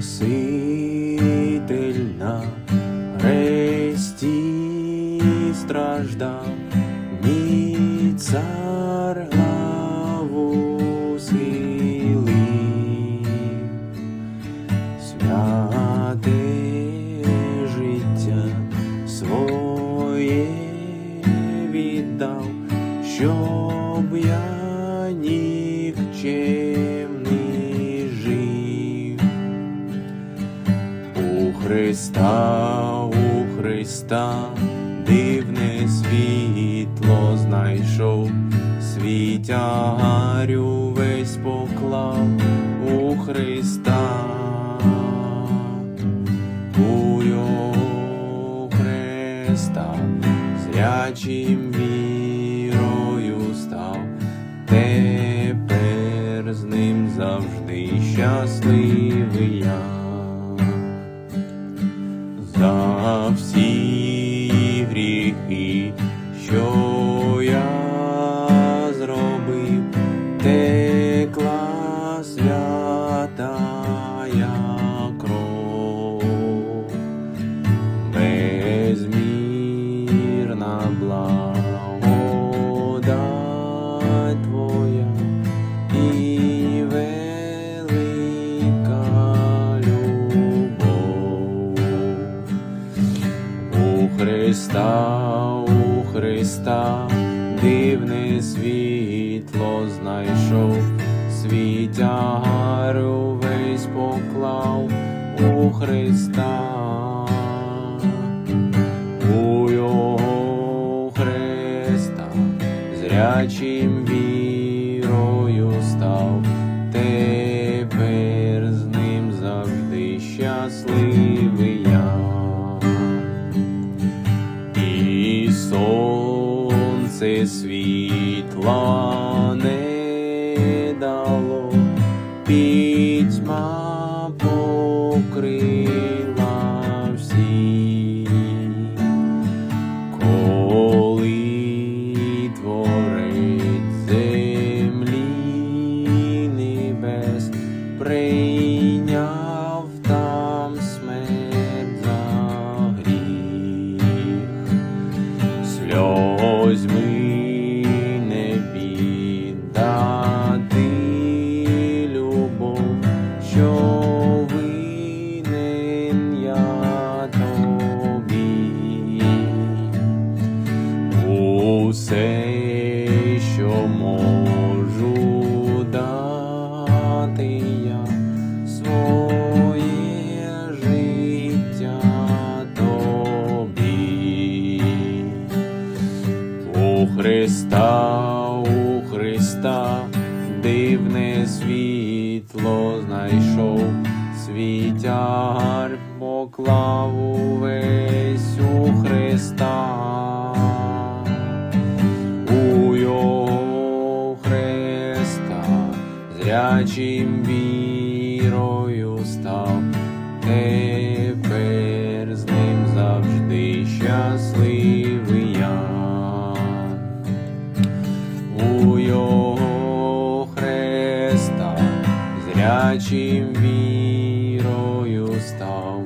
Спаситель на хресті страждав, мій цар главу святе життя своє віддав, щоб я нікчемний Христа, у Христа, дивне світло знайшов, свій весь поклав у Христа, у Христа, зрячим вірою став, тепер з ним завжди щасливий я за всі гріхи, що я зробив, текла святая кров, безмірна благодать Христа, у Христа, дивне світло знайшов, свій увесь поклав у Христа. У його Христа, зрячим вірою став, прийняв там смерть за гріх. Сльозьми Христа, у Христа, дивне світло знайшов, свій тягар поклав увесь у Христа. У його Христа, зрячим вірою зрячим вірою став,